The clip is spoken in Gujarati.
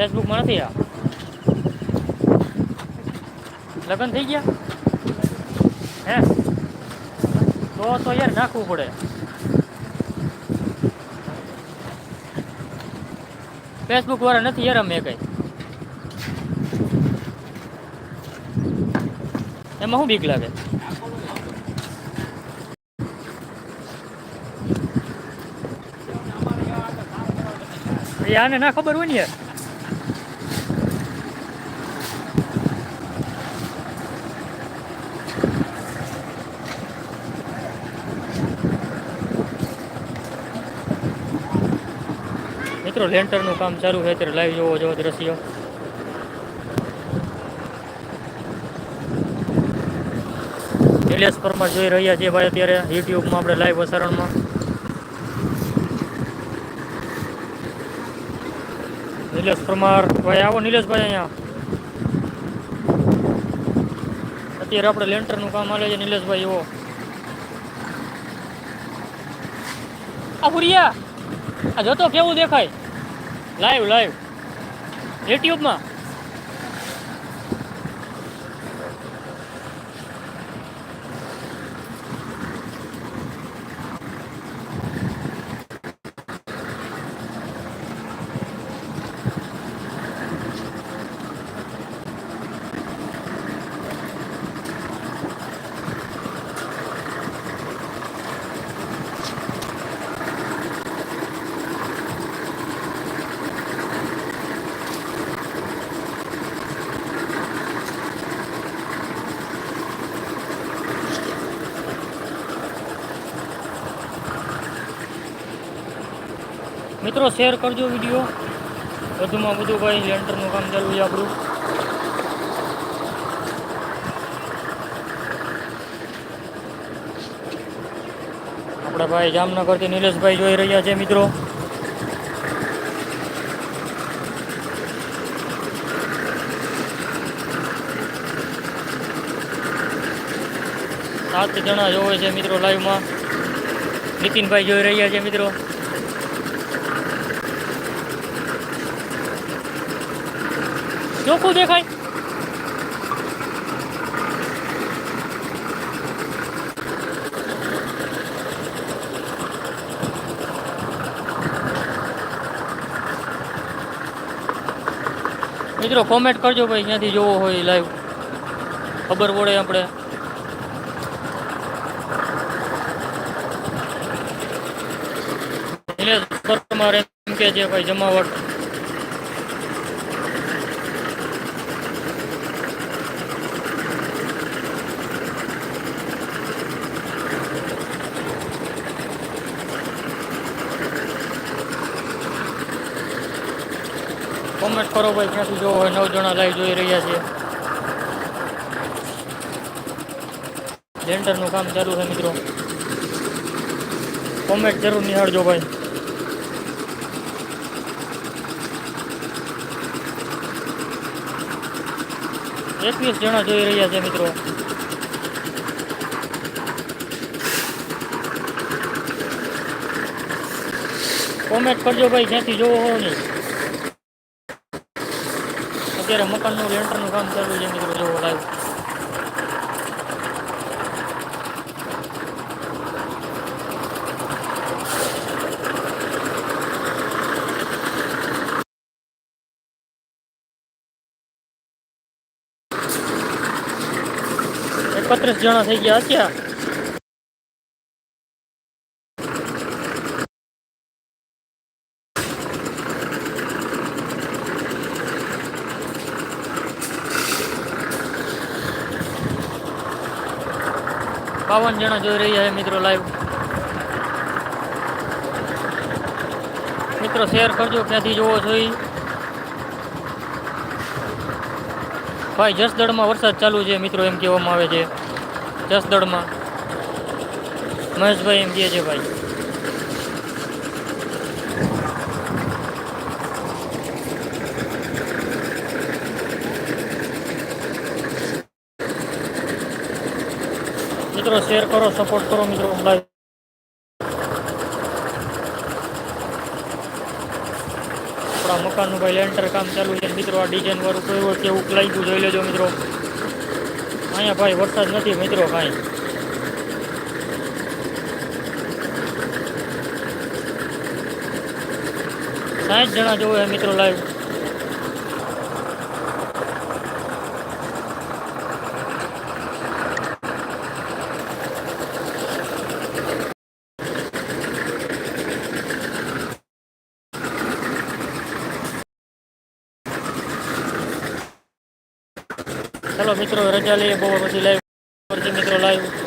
ફેસબુકમાં નથી આ. લગ્ન થઈ ગયા? હે? તો તો યાર નાખવું પડે. ફેસબુક વાળા નથી યાર અમે કઈ. એમાં શું બીક લાગે? આને ના ખબર હોય ને યાર. મિત્રો લેન્ટરનું કામ ચાલુ છે, અત્યારે લાઈવ જોવો જો દ્રશ્ય. નિલેશ પરમાર જોઈ રહ્યા છીએ ભાઈ અત્યારે યુટ્યુબમાં આપણે લાઈવ પ્રસારણમાં. નિલેશ પરમાર, ભાઈ આવો નિલેશભાઈ અહીંયા. અત્યારે આપણે લેન્ટરનું કામ હાલે છે નિલેશભાઈ એવો આ ભુરિયા આ જોતો કેવું દેખાય? લાઈવ લાઈવ યુટ્યુબમાં મિત્રો શેર કરજો વીડિયો વધુમાં વધુ ભાઈ લેન્ટરનું કામ ચાલુ છે આપણું. આપણા ભાઈ જામનગરથી નિલેશભાઈ જોઈ રહ્યા છે, મિત્રો. સાત જણા જોવે છે, મિત્રો લાઈવમાં નીતિનભાઈ જોઈ રહ્યા છે, મિત્રો. ચોખ્ખું દેખાય મિત્રો કોમેન્ટ કરજો ભાઈ ક્યાંથી જોવો હોય લાઈવ ખબર પડે આપણે. એટલે પરમાર કે છે, ભાઈ, જમાવટ કોમેન્ટ કરો ભાઈ ક્યાંથી જોવો હોય, નવ જણા લાઈવ જોઈ રહ્યા છે. લેન્ટરનું કામ ચાલુ છે, મિત્રો. કોમેન્ટ જરૂર નિહાળજો, ભાઈ. એકવીસ જણા જોઈ રહ્યા છે, મિત્રો. કોમેન્ટ કરજો ભાઈ જ્યાંથી જોવો હોય નહીં અત્યારે મકાનનું લેન્ટરનું કામ ચાલુ છે મિત્રો જોવો લાઈવ એકત્રીસ જણા થઈ ગયા અત્યારે. બાવન જણા જોઈ રહ્યા છે મિત્રો લાઈવ મિત્રો શેર કરજો, ક્યાંથી જોવો છો એ ભાઈ જસદળમાં વરસાદ ચાલુ છે મિત્રો, એમ કહેવામાં આવે છે. જસદળમાં મહેશભાઈ એમ કહે છે ભાઈ. મિત્રો શેર કરો સપોર્ટ કરો, મિત્રો. લાઈવ આપણા મકાનનું ભાઈ લેન્ટર કામ ચાલુ છે. મિત્રો, આ ડિઝાઇન વાળું કેવું કેવું લાગ્યું, જોઈ લેજો, મિત્રો. અહીંયા ભાઈ વરસાદ નથી, મિત્રો, કાંઈ. સાઠ જણા જોવે મિત્રો લાઈવ ચલો મિત્રો રજા લઈએ બહુ પછી લાઈવ મિત્રો લાઈવ